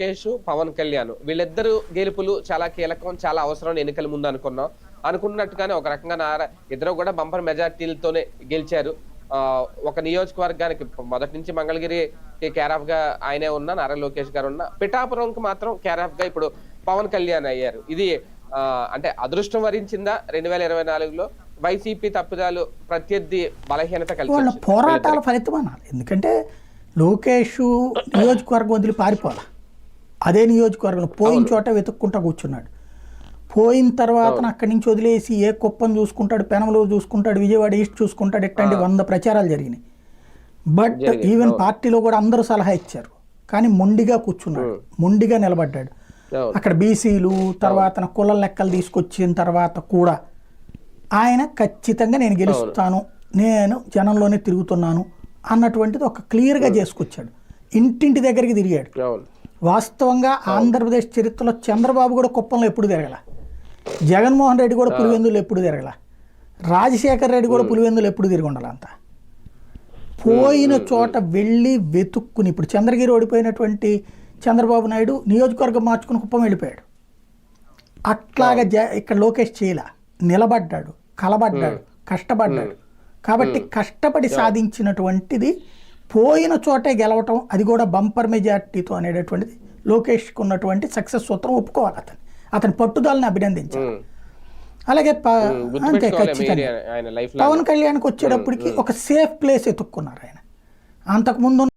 లోకేష్ పవన్ కళ్యాణ్. వీళ్ళిద్దరు గెలుపులు చాలా కీలకం చాలా అవసరం ఎన్నికల ముందు అనుకున్నాం. అనుకున్నట్టుగానే ఒక రకంగా నారా ఇద్దరు కూడా బంపర్ మెజార్టీలతోనే గెలిచారు. ఆ, ఒక నియోజకవర్గానికి మొదటి నుంచి మంగళగిరి కేరాఫ్గా ఆయనే ఉన్నా నారా లోకేష్ గారు ఉన్నా పిఠాపురంకి మాత్రం కేరాఫ్గా ఇప్పుడు పవన్ కళ్యాణ్ అయ్యారు. ఇది ఆ, అంటే అదృష్టం వరించిందా? రెండు వేల ఇరవై నాలుగులో వైసీపీ తప్పిదాలు ప్రత్యర్థి బలహీనత కలిసి. పోరాటాల ఫలితం అనాలి. ఎందుకంటే లోకేష్ నియోజకవర్గం వదిలి పారిపోవాలి? అదే నియోజకవర్గంలో పోయిన చోట వెతుక్కుంటా కూర్చున్నాడు. పోయిన తర్వాత అక్కడి నుంచి వదిలేసి ఏ కుప్పం చూసుకుంటాడు పెనమలూరు చూసుకుంటాడు విజయవాడ ఈస్ట్ చూసుకుంటాడు ఇట్లాంటి వంద ప్రచారాలు జరిగినాయి. బట్. ఈవెన్ పార్టీలో కూడా అందరూ సలహా ఇచ్చారు. కానీ మొండిగా కూర్చున్నాడు. మొండిగా నిలబడ్డాడు. అక్కడ బీసీలు తర్వాత కుల లెక్కలు తీసుకొచ్చిన తర్వాత కూడా ఆయన ఖచ్చితంగా నేను గెలుస్తాను నేను జనంలోనే తిరుగుతున్నాను అన్నటువంటిది ఒక క్లియర్గా చేసుకొచ్చాడు. ఇంటింటి దగ్గరికి తిరిగాడు. వాస్తవంగా ఆంధ్రప్రదేశ్ చరిత్రలో చంద్రబాబు కూడా కుప్పంలో ఎప్పుడు తిరగల? జగన్మోహన్ రెడ్డి కూడా పులివెందులు ఎప్పుడు తిరగల? రాజశేఖర్ రెడ్డి కూడా పులివెందులు ఎప్పుడు తిరిగి అంత? పోయిన చోట వెళ్ళి వెతుక్కుని ఇప్పుడు చంద్రగిరి ఓడిపోయినటువంటి చంద్రబాబు నాయుడు నియోజకవర్గం మార్చుకుని కుప్పం వెళ్ళిపోయాడు. అట్లాగా జ ఇక్కడ లోకేష్ చేయల. నిలబడ్డాడు కలబడ్డాడు కష్టపడ్డాడు. కాబట్టి కష్టపడి సాధించినటువంటిది పోయిన చోటే గెలవటం అది కూడా బంపర్ మెజార్టీతో అనేటటువంటిది. లోకేష్కి ఉన్నటువంటి సక్సెస్ సూత్రం ఒప్పుకోవాలి అతను అతని పట్టుదలని అభినందించాలి. అలాగే అంతే ఖచ్చితంగా. పవన్ కళ్యాణ్కి వచ్చేటప్పటికి ఒక సేఫ్ ప్లేస్ ఎత్తుక్కున్నారు ఆయన. అంతకుముందు